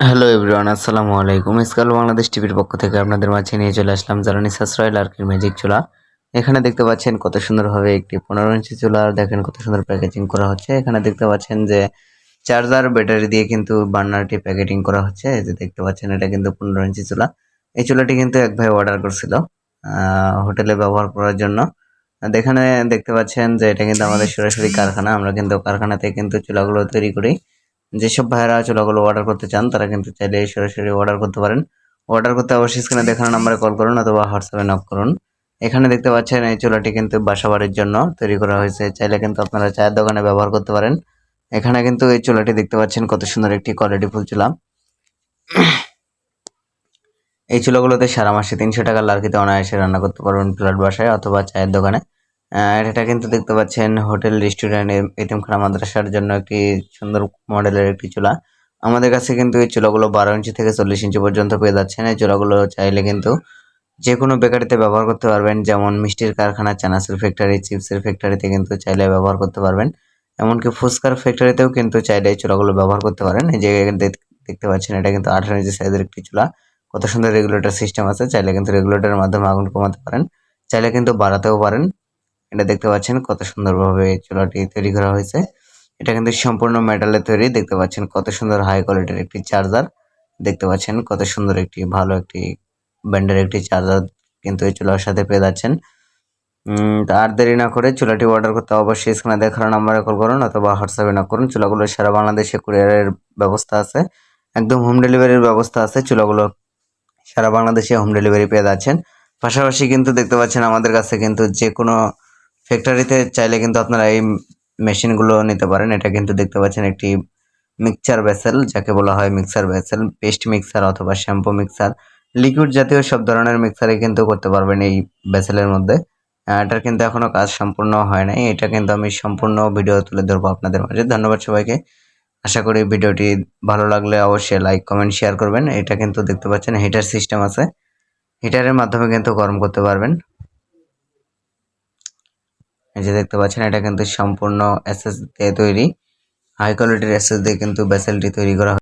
Hello everyone, আসসালামু আলাইকুম। Skull Bangladesh টিভির পক্ষ থেকে আপনাদের মাঝে নিয়ে চলে আসলাম জ্বালানি সাশ্রয় লার্কির ম্যাজিক চুলা। এখানে দেখতে পাচ্ছেন কত সুন্দরভাবে একটি পনেরো ইঞ্চি চুলা আর দেখেন কত সুন্দর প্যাকেজিং করা হচ্ছে। এখানে দেখতে পাচ্ছেন যে চার্জার ব্যাটারি দিয়ে কিন্তু বার্নারটি প্যাকেটিং করা হচ্ছে। এই যে দেখতে পাচ্ছেন, এটা কিন্তু পনেরো ইঞ্চি চুলা। এই চুলাটি কিন্তু এক ভাই অর্ডার করছিল হোটেলে ব্যবহার করার জন্য। এখানে দেখতে পাচ্ছেন যে এটা কিন্তু আমাদের সরাসরি কারখানা, আমরা কিন্তু কারখানাতে কিন্তু চুলাগুলো তৈরি করি। যেসব ভাইয়েরা চুলাগুলো অর্ডার করতে চান, তারা কিন্তু চাইলে সরাসরি অর্ডার করতে পারেন। অর্ডার করতে অবশ্যই স্ক্রিনে দেখানো নাম্বারে কল করুন অথবা হোয়াটসঅ্যাপে নক করুন। এখানে দেখতে পাচ্ছেন এই চুলাটি কিন্তু বাসা বাড়ির জন্য তৈরি করা হয়েছে। চাইলে কিন্তু আপনারা চায়ের দোকানে ব্যবহার করতে পারেন। এখানে কিন্তু এই চুলাটি দেখতে পাচ্ছেন কত সুন্দর একটি কোয়ালিটি ফুল চুলা। এই চুলাগুলোতে সারা মাসে তিনশো টাকার লার্কিতে অনায়াসে রান্না করতে পারবেন ফ্ল্যাট বাসায় অথবা চায়ের দোকানে। এটা কিন্তু দেখতে পাচ্ছেন হোটেল, রেস্টুরেন্ট এতিমখানা, মাদ্রাসার জন্য একটি সুন্দর মডেলের একটি চুলা। আমাদের কাছে কিন্তু এই চুলাগুলো বারো ইঞ্চি থেকে চল্লিশ ইঞ্চি পর্যন্ত পেয়ে যাচ্ছেন। এই চুলাগুলো চাইলে কিন্তু যে কোনো বেকারিতে ব্যবহার করতে পারবেন। যেমন মিষ্টির কারখানা, চানাচুর ফ্যাক্টরি চিপসের ফ্যাক্টরিতে কিন্তু চাইলে ব্যবহার করতে পারবেন। এমনকি ফুচকার ফ্যাক্টরিতেও কিন্তু চাইলে এই চুলাগুলো ব্যবহার করতে পারেন। এই যে দেখতে পাচ্ছেন, এটা কিন্তু আঠারো ইঞ্চি সাইজের একটি চুলা। কত সুন্দর রেগুলেটর সিস্টেম আছে। চাইলে কিন্তু রেগুলেটরের মাধ্যমে আগুন কমাতে পারেন। চাইলে কিন্তু বাড়াতেও পারেন। এটা দেখতে পাচ্ছেন কত সুন্দরভাবে চুলাটি তৈরি করা হয়েছে। এটা কিন্তু সম্পূর্ণ মেটালের তৈরি। দেখতে পাচ্ছেন কত সুন্দর হাই কোয়ালিটির একটি চার্জার দেখতে পাচ্ছেন কত সুন্দর একটি, ভালো একটি ব্র্যান্ডের একটি চার্জার কিন্তু এই চুলার সাথে পেয়ে যাচ্ছেন। আর দেরি না করে চুলাটি অর্ডার করতে অবশ্যই স্ক্রিনে দেখানো নাম্বারে কল করুন অথবা হোয়াটসঅ্যাপে না করুন। চুলাগুলো সারা বাংলাদেশে কুরিয়ারের ব্যবস্থা আছে। একদম হোম ডেলিভারির ব্যবস্থা আছে। চুলাগুলো সারা বাংলাদেশে হোম ডেলিভারি পেয়ে যাচ্ছেন। পাশাপাশি কিন্তু দেখতে পাচ্ছেন আমাদের কাছে কিন্তু যে কোনো ফ্যাক্টরিতে চাইলে কিন্তু আপনারা এই মেশিনগুলো নিতে পারেন। এটা কিন্তু দেখতে পাচ্ছেন একটি মিক্সচার ভেসেল যাকে বলা হয় মিক্সার ভেসেল পেস্ট মিক্সার অথবা শ্যাম্পু মিক্সার লিকুইড জাতীয় সব ধরনের মিক্সারে কিন্তু করতে পারবেন এই ভেসেলের মধ্যে। এটার কিন্তু এখনও কাজ সম্পূর্ণ হয় নাই। এটা কিন্তু আমি সম্পূর্ণ ভিডিও তুলে ধরবো আপনাদের মাঝে। ধন্যবাদ সবাইকে। আশা করি ভিডিওটি ভালো লাগলে অবশ্যই লাইক কমেন্ট শেয়ার করবেন। এটা কিন্তু দেখতে পাচ্ছেন হিটার সিস্টেম আছে। হিটারের মাধ্যমে কিন্তু গরম করতে পারবেন। এই যে দেখতে পাচ্ছেন, এটা কিন্তু সম্পূর্ণ এসএস দিয়ে তৈরি। হাই কোয়ালিটির এসএস দিয়ে কিন্তু ভেসেলটি তৈরি করা